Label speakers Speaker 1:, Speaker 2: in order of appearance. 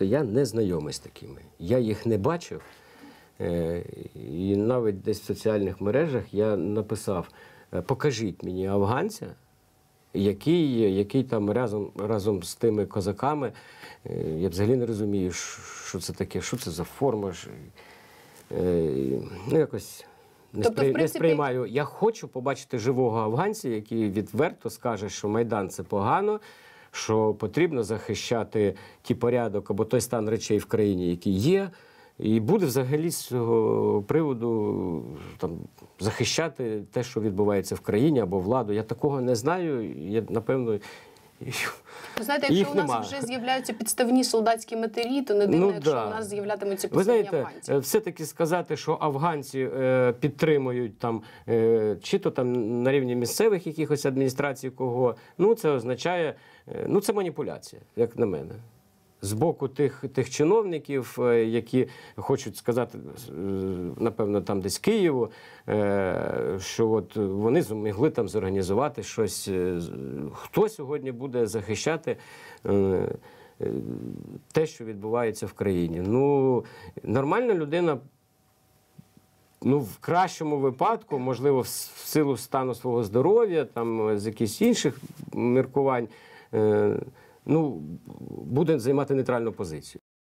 Speaker 1: Я не знайомий з такими. Я їх не бачив. Е, І навіть десь в соціальних мережах я написав: е, покажіть мені афганця, який, який там разом, разом з тими козаками. е, Я взагалі не розумію, що це таке, що це за форма. Ну, якось. Не,
Speaker 2: Тобто,
Speaker 1: сприй- не сприймаю. Я хочу побачити живого афганця, який відверто скаже, що Майдан це погано, що потрібно захищати ті порядок або той стан речей в країні, який є. І буде взагалі з цього приводу там, захищати те, що відбувається в країні або владу. Я такого не знаю. Я, напевно,
Speaker 2: Ви знаєте, якщо
Speaker 1: Їх
Speaker 2: у нас
Speaker 1: нема.
Speaker 2: вже з'являються підставні солдатські матері, то не дивно,
Speaker 1: Ну,
Speaker 2: якщо
Speaker 1: да.
Speaker 2: у нас з'являтимуться
Speaker 1: Ви
Speaker 2: підставні
Speaker 1: знаєте,
Speaker 2: афганці.
Speaker 1: е, все-таки сказати, що афганці е, підтримують там, е, чи то там на рівні місцевих якихось адміністрацій кого, ну це означає, е, ну це маніпуляція, як на мене. З боку тих, тих чиновників, е, які хочуть сказати, е, напевно, там десь Києву, е, що от вони змогли там зорганізувати щось. Хто сьогодні буде захищати те, що відбувається в країні? Ну, нормальна людина. Ну, в кращому випадку, можливо, в силу стану свого здоров'я, там з якихось інших міркувань, ну, буде займати нейтральну позицію.